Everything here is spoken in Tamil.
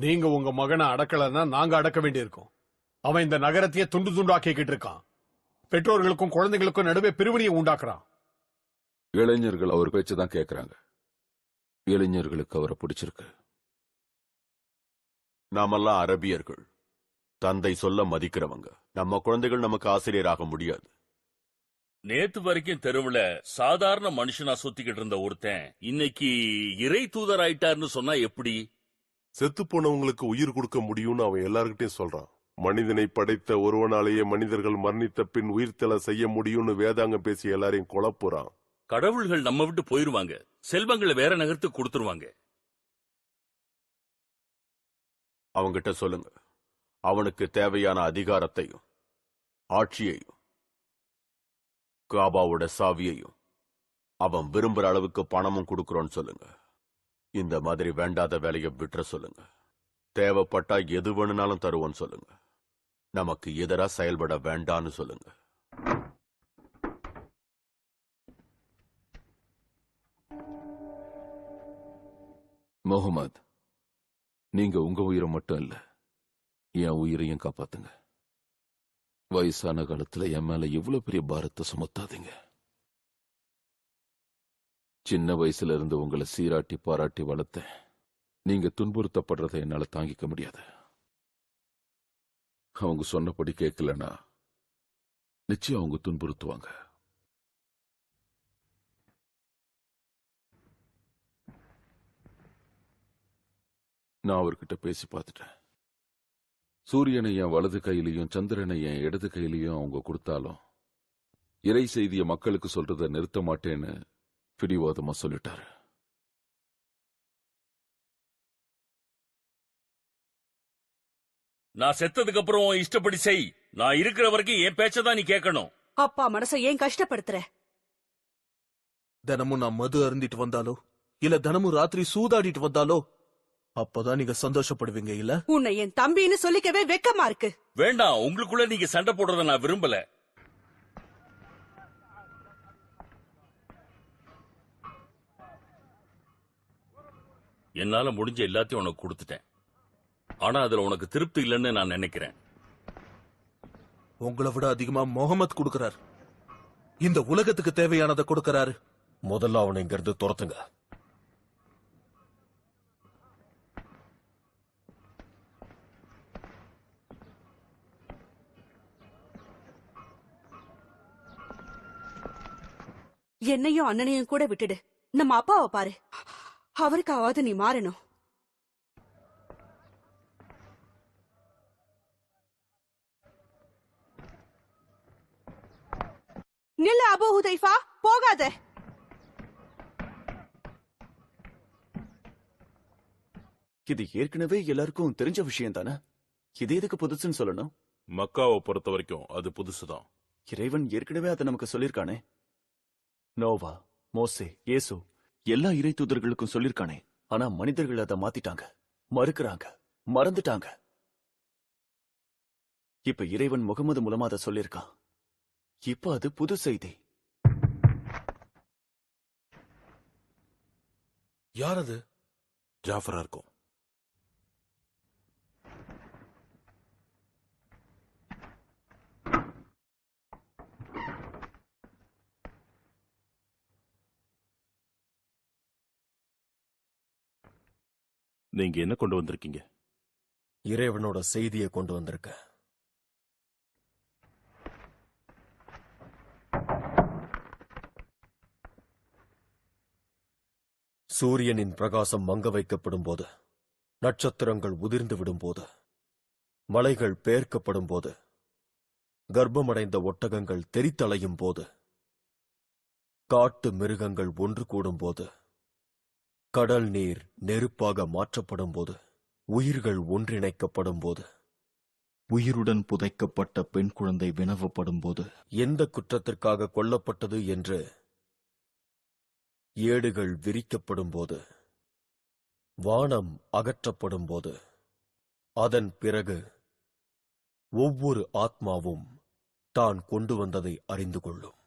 நீங்க உங்க மகனை அடக்கலன்னா நாங்க அடக்க வேண்டியிருக்கோம். அவன் இந்த நகரத்தையே துண்டு துண்டாக்கிக்கிட்டு இருக்கான். பெற்றோர்களுக்கும் குழந்தைகளுக்கும் நடுவே பிரிவினையை உண்டாக்குறான். இளைஞர்கள் அவர் பேச்சு தான் கேட்கறாங்க இளைஞர்களுக்கு அவரை பிடிச்சிருக்கு. நாமெல்லாம் அரபியர்கள். தந்தை சொல்ல மதிக்கிறவங்க. நம்ம குழந்தைகள் நமக்கு ஆசிரியராக முடியாது. நேத்து வரைக்கும் தெருவுல சாதாரண மனுஷனா சுத்திக்கிட்டு இருந்த ஒருத்தன் இன்னைக்கு இறை தூதர் ஆயிட்டாருன்னு சொன்னா எப்படி? செத்து போனவங்களுக்கு உயிர் கொடுக்க முடியும்னு அவன் எல்லார்கிட்டயும் சொல்றான். மனிதனை படைத்த ஒருவனாலேயே மனிதர்கள் மரணித்த பின் உயிர்த்தெழ செய்ய முடியும்னு வேதாங்கம் பேசி எல்லாரையும் குழப்புறான் கடவுள்கள் நம்ம விட்டு போயிருவாங்க. செல்வங்களை வேற நகரத்துக்கு கொடுத்துருவாங்க. அவங்கிட்ட சொல்லுங்க. அவனுக்கு தேவையான அதிகாரத்தையும் ஆட்சியையும் காபாவோட சாவியையும் அவன் விரும்புற அளவுக்கு பணமும் கொடுக்கறோன்னு சொல்லுங்க. இந்த மாதிரி வேண்டாத வேலையை விட்டுற சொல்லுங்க. தேவைப்பட்டா எது வேணும்னாலும் தருவோன்னு சொல்லுங்க. நமக்கு எதிரா செயல்பட வேண்டான்னு சொல்லுங்க. முகமது நீங்க உங்க உயிரை மட்டும் இல்ல என் உயிரையும் காப்பாத்துங்க. வயசான காலத்துல என் மேல இவ்வளவு பெரிய பாரத்தை சுமத்தாதீங்க. சின்ன வயசுல இருந்து உங்களை சீராட்டி பாராட்டி வளர்த்தேன். நீங்க துன்புறுத்தப்படுறதை என்னால தாங்கிக்க முடியாது. அவங்க சொன்னபடி கேட்கலனா நிச்சயம் அவங்க துன்புறுத்துவாங்க. நான் அவர்கிட்ட பேசி பார்த்துட்டேன். சூரியனை என் வலது கையிலையும் சந்திரனை என் இடது கையிலையும் அவங்க கொடுத்தாலும் இறை செய்திய மக்களுக்கு சொல்றத நிறுத்த மாட்டேன்னு பிடிவாதமா சொல்லிட்டாரு. நான் செத்ததுக்கு அப்புறம் உன் இஷ்டப்படி செய். நான் இருக்கிற வரைக்கும் என் பேச்சதான் நீ கேட்கணும். அப்பா மனசை ஏன் கஷ்டப்படுத்துற? தினமும் நான் மது அருந்திட்டு வந்தாலோ? இல்ல தினமும் ராத்திரி சூதாடிட்டு வந்தாலோ? அப்பதான் நீங்க சந்தோஷப்படுவீங்க இல்ல? உன்னை என் தம்பின்னு சொல்லிக்கவே வெக்கமா இருக்கு. வேண்டாம் உங்களுக்குள்ள நீங்க சண்டை போடுறத நான் விரும்பல. என்னால முடிஞ்ச எல்லாத்தையும் உனக்கு கொடுத்துட்டேன். ஆனா அதுல உனக்கு திருப்தி இல்லைன்னு நான் நினைக்கிறேன். உங்களை விட அதிகமா முகமது கொடுக்கறாரு. இந்த உலகத்துக்கு தேவையானதை கொடுக்கறாரு. முதல்ல அவனை இங்க இருந்து துரத்துங்க. என்னையும் அண்ணனையும் கூட விட்டுடு. நம்ம அப்பாவை பாரு. அவருக்காவது நீ மாறணும். நில்ல அபு ஹுதைஃபா போகாத. இது ஏற்கனவே எல்லாருக்கும் தெரிஞ்ச விஷயம் தானே இது எதுக்கு புதுசுன்னு சொல்லணும்? மக்காவை பொறுத்த வரைக்கும் அது புதுசுதான். இறைவன் ஏற்கனவே அதை நமக்கு சொல்லிருக்கானே நோவா மோசே இயேசு எல்லா இறை தூதர்களுக்கும் சொல்லிருக்கானே. ஆனா மனிதர்கள் அதை மாத்திட்டாங்க. மறுக்கறாங்க. மறந்துட்டாங்க. இப்ப இறைவன் முகமது மூலமா அதை சொல்லிருக்கான் இப்ப அது புது செய்தி. யார் அது? ஜாஃபரா இருக்கும். நீங்க என்ன கொண்டு வந்திருக்கீங்க? இறைவனோட செய்தியை கொண்டு வந்திருக்க. சூரியனின் பிரகாசம் மங்க வைக்கப்படும் போது நட்சத்திரங்கள் உதிர்ந்து விடும்போது மலைகள் பெயர்க்கப்படும் போது கர்ப்பமடைந்த ஒட்டகங்கள் தெரித்தலையும் போது காட்டு மிருகங்கள் ஒன்று கூடும் போது கடல் நீர் நெருப்பாக மாற்றப்படும் போது உயிர்கள் ஒன்றிணைக்கப்படும் போது உயிருடன் புதைக்கப்பட்ட பெண் குழந்தை வினவப்படும் போது எந்த குற்றத்திற்காக கொல்லப்பட்டது என்று ஏடுகள் விரிக்கப்படும் போது வானம் அகற்றப்படும் போது அதன் பிறகு ஒவ்வொரு ஆத்மாவும் தான் கொண்டு வந்ததை அறிந்து கொள்ளும்.